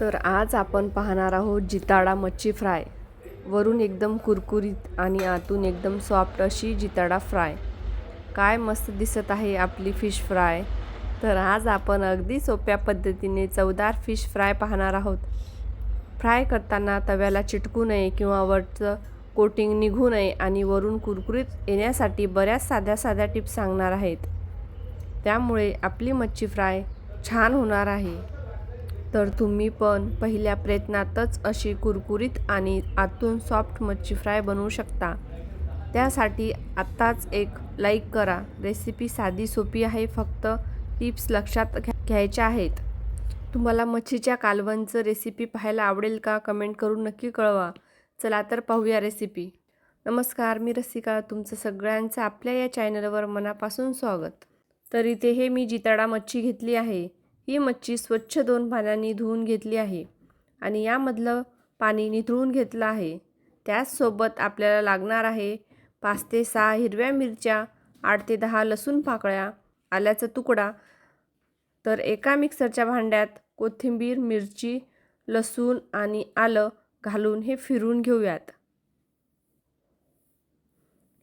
तर आज आपण पाहणार आहोत जिताडा मच्छी फ्राय. वरून एकदम कुरकुरीत आणि आतून एकदम सॉफ्ट अशी जिताडा फ्राय. काय मस्त दिसत आहे आपली फिश फ्राय. तर आज आपण अगदी सोप्या पद्धतीने चवदार फिश फ्राय पाहणार आहोत. फ्राय करताना तव्याला चिटकू नये किंवा वरचं कोटिंग निघू नये आणि वरून कुरकुरीत येण्यासाठी बऱ्याच साध्या साध्या टिप्स सांगणार आहेत. त्यामुळे आपली मच्छी फ्राय छान होणार आहे. तर तुम्ही पण पहिल्या प्रयत्नातच अशी कुरकुरीत आणि आतून सॉफ्ट मच्छी फ्राय बनवू शकता. त्यासाठी आत्ताच एक लाईक करा. रेसिपी साधी सोपी आहे फक्त टिप्स लक्षात घ्या घ्यायच्या आहेत. तुम्हाला मच्छीच्या कालवणचं रेसिपी पाहायला आवडेल का? कमेंट करून नक्की कळवा. चला तर पाहूया रेसिपी नमस्कार मी रसिका. तुमचं सगळ्यांचं आपल्या या चॅनलवर मनापासून स्वागत. तर इथे हे मी जिताडा मच्छी घेतली आहे. ही मच्छी स्वच्छ दोन पाण्याने धुवून घेतली आहे आणि यामधलं पाणी निथळून घेतलं आहे. त्याचसोबत आपल्याला लागणार आहे पाच ते सहा हिरव्या मिरच्या आठ ते दहा लसूण पाकळ्या आल्याचा तुकडा. तर एका मिक्सरच्या भांड्यात कोथिंबीर मिरची लसूण आणि आलं घालून हे फिरून घेऊयात.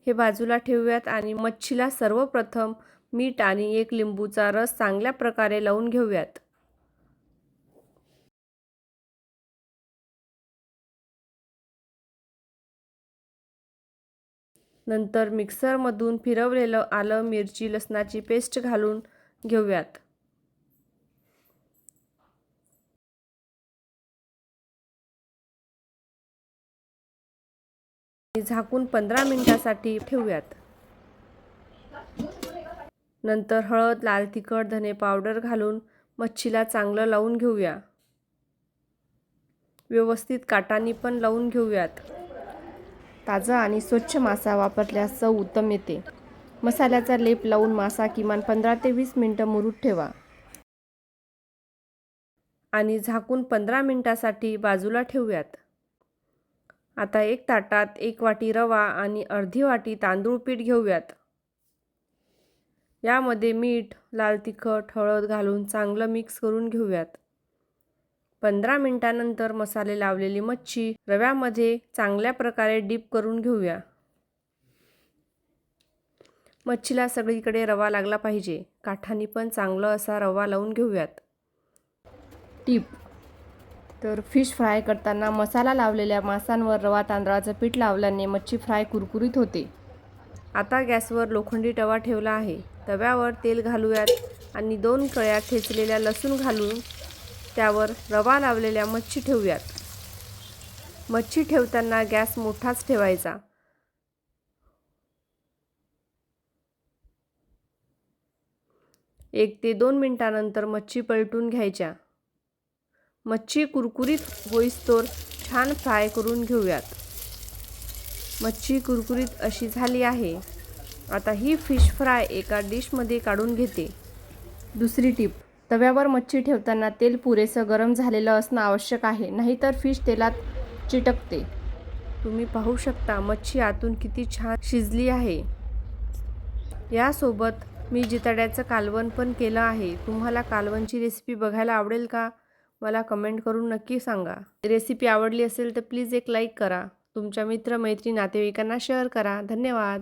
हे बाजूला ठेवूयात आणि मच्छीला सर्वप्रथम मीठ आणि एक लिंबूचा रस चांगल्या प्रकारे लावून घेऊयात. नंतर मिक्सरमधून फिरवलेलं आलं मिरची लसणाची पेस्ट घालून घेऊयात. झाकून पंधरा मिनिटासाठी ठेवूयात. नंतर हळद लाल तिखट धने पावडर घालून मच्छीला चांगलं लावून घेऊया. व्यवस्थित काटांनी पण लावून घेऊयात. ताजा आणि स्वच्छ मासा वापरल्यास चव उत्तम येते. मसाल्याचा लेप लावून मासा किमान पंधरा ते वीस मिनटं मुरूत ठेवा. आणि झाकून पंधरा मिनटासाठी बाजूला ठेवूयात. आता एक ताटात एक वाटी रवा आणि अर्धी वाटी तांदूळ पीठ घेऊयात. यामध्ये मीठ लाल तिखट हळद घालून चांगलं मिक्स करून घेऊयात. पंधरा मिनटानंतर मसाले लावलेली मच्छी रव्यामध्ये चांगल्या प्रकारे डीप करून घेऊया. मच्छीला सगळीकडे रवा लागला पाहिजे. काठांनी पण चांगलं असा रवा लावून घेऊयात. टीप. तर फिश फ्राय करताना मसाला लावलेल्या मासांवर रवा तांदळाचं पीठ लावल्याने मच्छी फ्राय कुरकुरीत होते. आता गॅसवर लोखंडी तवा ठेवला आहे. तव्यावर तेल घालूयात आणि दोन कळ्या ठेचलेल्या लसूण घालून त्यावर रवा लावलेल्या मच्छी ठेवूयात. मच्छी ठेवताना गॅस मोठाच ठेवायचा. एक ते दोन मिनटानंतर मच्छी पलटून घ्यायच्या. मच्छी कुरकुरीत होईस्तोर छान फ्राय करून घेऊयात. मच्छी कुरकुरीत अशी झाली आहे. आता ही फिश फ्राय एका डिशमध्ये काढून घेते. दुसरी टीप तव्यावर मच्छी ठेवताना तेल पुरेसं गरम झालेलं असणं आवश्यक आहे नाहीतर फिश तेलात चिटकते. तुम्ही पाहू शकता मच्छी आतून किती छान शिजली आहे. यासोबत मी जिताड्याचं कालवण पण केलं आहे. तुम्हाला कालवणची रेसिपी बघायला आवडेल का? मला कमेंट करून नक्की सांगा. रेसिपी आवडली असेल तर प्लीज एक लाईक करा. तुमच्या मित्र मैत्री नातेवाईकांना शेअर करा. धन्यवाद!